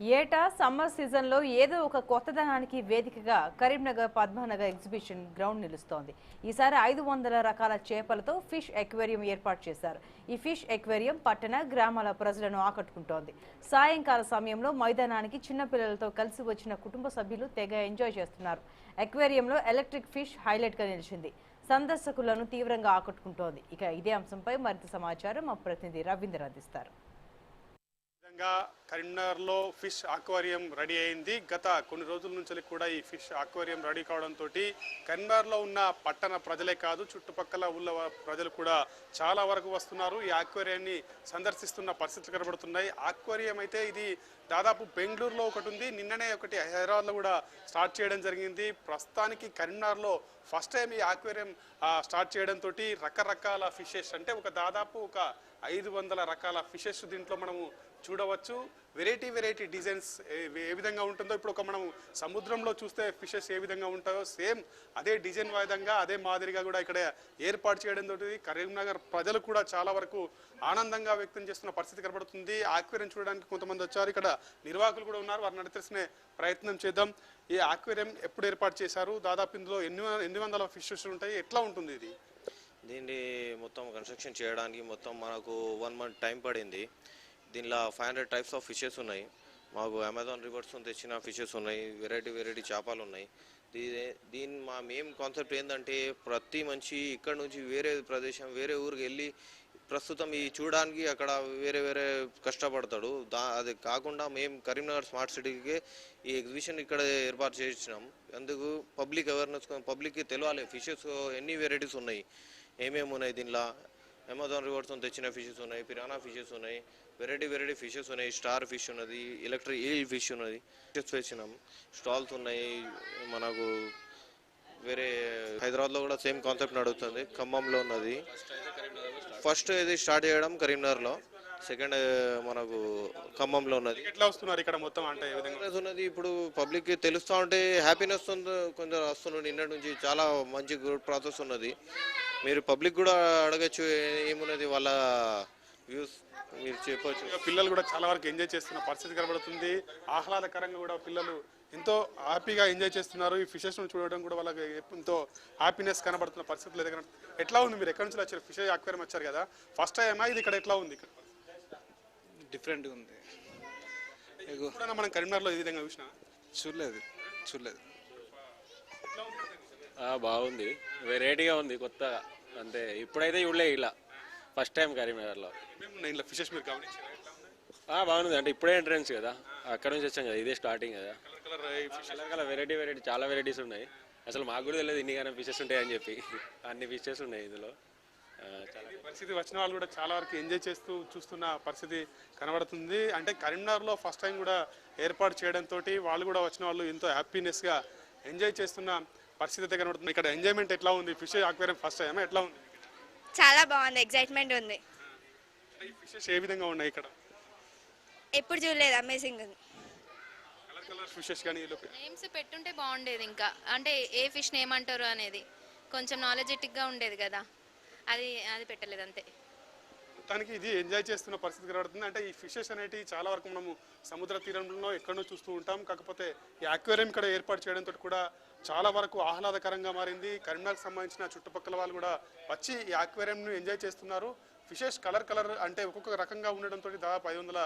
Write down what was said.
ఏటా సమ్మర్ సీజన్లో ఏదో ఒక కొత్తదనానికి వేదికగా కరీంనగర్ పద్మానగర్ ఎగ్జిబిషన్ గ్రౌండ్ నిలుస్తోంది. ఈసారి ఐదు వందల రకాల చేపలతో ఫిష్ ఎక్వేరియం ఏర్పాటు చేశారు. ఈ ఫిష్ ఎక్వేరియం పట్టణ గ్రామాల ప్రజలను ఆకట్టుకుంటోంది. సాయంకాల సమయంలో మైదానానికి చిన్నపిల్లలతో కలిసి వచ్చిన కుటుంబ సభ్యులు తెగ ఎంజాయ్ చేస్తున్నారు. ఎక్వేరియంలో ఎలక్ట్రిక్ ఫిష్ హైలైట్గా నిలిచింది. సందర్శకులను తీవ్రంగా ఆకట్టుకుంటోంది. ఇక ఇదే అంశంపై మరింత సమాచారం మా ప్రతినిధి రవీంద్ర అందిస్తారు. భాగంగా కరీంనగర్లో ఫిష్ ఆక్వేరియం రెడీ అయింది. గత కొన్ని రోజుల నుంచి కూడా ఈ ఫిష్ ఆక్వేరియం రెడీ కావడంతో కరీంనగర్లో ఉన్న పట్టణ ప్రజలే కాదు చుట్టుపక్కల ఊళ్ళ ప్రజలు కూడా చాలా వరకు వస్తున్నారు. ఈ ఆక్వేరియాన్ని సందర్శిస్తున్న పరిస్థితులు కనబడుతున్నాయి. ఆక్వేరియం అయితే ఇది దాదాపు బెంగళూరులో ఒకటి ఉంది. నిన్ననే ఒకటి హైదరాబాద్లో కూడా స్టార్ట్ చేయడం జరిగింది. ప్రస్తుతానికి కరీంనగర్లో ఫస్ట్ టైం ఈ ఆక్వేరియం స్టార్ట్ చేయడంతో రకరకాల ఫిషెస్ అంటే ఒక దాదాపు ఒక ఐదు వందల రకాల ఫిషెస్ దీంట్లో మనము చూడవచ్చు. వెరైటీ వెరైటీ డిజైన్స్ ఏ విధంగా ఉంటుందో ఇప్పుడు ఒక మనం సముద్రంలో చూస్తే ఫిషెస్ ఏ విధంగా ఉంటాయో సేమ్ అదే డిజైన్ విధంగా అదే మాదిరిగా కూడా ఇక్కడ ఏర్పాటు చేయడం తోటి కరీంనగర్ ప్రజలు కూడా చాలా వరకు ఆనందంగా వ్యక్తం చేస్తున్న పరిస్థితి కనబడుతుంది. ఆక్వేరియం చూడడానికి కొంతమంది వచ్చారు. ఇక్కడ నిర్వాహకులు కూడా ఉన్నారు. వారిని అడిగి ప్రయత్నం చేద్దాం. ఈ ఆక్వేరియం ఎప్పుడు ఏర్పాటు చేశారు? దాదాపు ఇందులో ఎన్ని ఎన్ని వందల ఫిషెస్ ఉంటాయి? ఎట్లా ఉంటుంది ఇది? దీన్ని మొత్తం కన్స్ట్రక్షన్ చేయడానికి మొత్తం మనకు వన్ మంత్ టైం పడింది. దీనిలో five hundred types of fishes ఉన్నాయి. మాకు అమెజాన్ రివర్స్ తెచ్చిన ఫిషెస్ ఉన్నాయి. వెరైటీ వెరైటీ చేపలు ఉన్నాయి. దీని మా మెయిన్ కాన్సెప్ట్ ఏంటంటే ప్రతి మనిషి ఇక్కడ నుంచి వేరే ప్రదేశం వేరే ఊరికి వెళ్ళి ప్రస్తుతం ఈ చూడడానికి అక్కడ వేరే వేరే కష్టపడతాడు. దా అది కాకుండా మేము కరీంనగర్ స్మార్ట్ సిటీకి ఈ ఎగ్జిబిషన్ ఇక్కడ ఏర్పాటు చేసినాం. అందుకు పబ్లిక్ అవేర్నెస్ పబ్లిక్కి తెలియాలి. ఫిషెస్ ఎన్ని వెరైటీస్ ఉన్నాయి? ఏమేమి ఉన్నాయి దీనిలో? అమెజాన్ రివర్స్ తెచ్చిన ఫిషెస్ ఉన్నాయి. పిరానా ఫిషెస్ ఉన్నాయి. వెరైటీ వెరైటీ ఫిషెస్ ఉన్నాయి. స్టార్ ఫిష్ ఉన్నది ఎలక్ట్రిక్ ఈల్ ఫిష్ ఉన్నది. ఫిషెస్ తెచ్చినాం స్టాల్స్ ఉన్నాయి. మనకు వేరే హైదరాబాద్లో కూడా సేమ్ కాన్సెప్ట్ నడుస్తుంది. ఖమ్మంలో ఉన్నది. ఫస్ట్ ఇది స్టార్ట్ చేయడం కరీంనగర్లో. సెకండ్ మనకు ఖమ్మంలో ఉన్నది. ఎట్లా వస్తున్నారు ఇక్కడ మొత్తం అంటే ఉన్నది. ఇప్పుడు పబ్లిక్ తెలుస్తా ఉంటే హ్యాపీనెస్ ఉంది. కొంచెం వస్తున్నాడు నిన్నటి నుంచి చాలా మంచి గుడ్ ప్రాసెస్ ఉన్నది. మీరు పబ్లిక్ కూడా అడగచ్చు ఏమున్నది వాళ్ళ వ్యూస్ మీరు చెప్పొచ్చు. ఇక పిల్లలు కూడా చాలా వరకు ఎంజాయ్ చేస్తున్న పరిస్థితి కనబడుతుంది. ఆహ్లాదకరంగా కూడా పిల్లలు ఎంతో హ్యాపీగా ఎంజాయ్ చేస్తున్నారు. ఈ ఫిషెస్ చూడడం కూడా వాళ్ళకి ఎంతో హ్యాపీనెస్ కనబడుతున్న పరిస్థితులు దగ్గర ఎట్లా ఉంది మీరు? ఎక్కడి నుంచి వచ్చారు? ఫిషెస్ అక్వేరియం వచ్చారు కదా. ఫస్ట్ టైం ఇది ఇక్కడ ఎట్లా ఉంది? డిఫరెంట్గా ఉంది. ఎప్పుడైనా మనం కరీంనగర్లో ఈ విధంగా చూసినా? చూడలేదు. చూడలేదు. ఆ, బాగుంది. వెరైటీగా ఉంది కొత్తగా. అంతే. ఇప్పుడైతే చూడలే ఇలా. ఫస్ట్ టైం కరీంనగర్లో. ఫిషెస్ మీరు గమనించారా? ఎట్లా బాగుంది. అంటే ఇప్పుడే ఎంట్రన్స్ కదా. అక్కడ నుంచి వచ్చాం కదా ఇదే స్టార్టింగ్ కదా. కలర్ కలర్ ఈ fish. వెరైటీ వెరైటీ చాలా వెరైటీస్ ఉన్నాయి. అసలు మాకు కూడా తెలియదు ఇన్ని కానీ ఫిషెస్ ఉంటాయని చెప్పి. అన్ని ఫిషెస్ ఉన్నాయి ఇందులో. ఆ, చాలా ఈ పరిస్థితి వచ్చిన వాళ్ళు కూడా చాలా వరకు ఎంజాయ్ చేస్తూ చూస్తున్న పరిస్థితి కనబడుతుంది. అంటే కరీంనగర్లో ఫస్ట్ టైం కూడా ఏర్పాటు చేయడంతో వాళ్ళు కూడా వచ్చిన వాళ్ళు ఎంతో హ్యాపీనెస్గా ఎంజాయ్ చేస్తున్న పరిస్థితి అయితే కనబడుతుంది. ఇక్కడ ఎంజాయ్మెంట్ ఎట్లా ఉంది? ఫిష్ ఆక్వేరియం ఫస్ట్ టైం ఎట్లా ఉంది? చాలా బాగుంది ఎగ్జైట్మెంట్ ఉంది. ఫిషెస్ ఏ విధంగా ఉన్నాయి ఇక్కడ? ఎప్పుడు చూడలేదు అమేజింగ్ ఉంది. కలర్ కలర్ ఫిషెస్ కానీ వీళ్ళు నేమ్స్ పెట్టుంటే బాగుండేది ఇంకా. అంటే ఏ ఫిష్ నేమ్ అంటారు అనేది కొంచెం నాలెడ్జెటిక్గా ఉండేది కదా. అది అది పెట్టలేదు అంతే. మొత్తానికి ఇది ఎంజాయ్ చేస్తున్న పరిస్థితి కనబడుతుంది. అంటే ఈ ఫిషెస్ అనేటివి చాలా వరకు మనము సముద్ర తీరంలో ఎక్కడో చూస్తూ ఉంటాం. కాకపోతే ఈ అక్వేరియం ఇక్కడ ఏర్పాటు చేయడంతో కూడా చాలా వరకు ఆహ్లాదకరంగా మారింది. కరీంనగర్కి సంబంధించిన చుట్టుపక్కల వాళ్ళు కూడా వచ్చి ఈ అక్వేరియంను ఎంజాయ్ చేస్తున్నారు. ఫిషెస్ కలర్ కలర్ అంటే ఒక్కొక్క రకంగా ఉండడంతో దాదాపు ఐదు వందల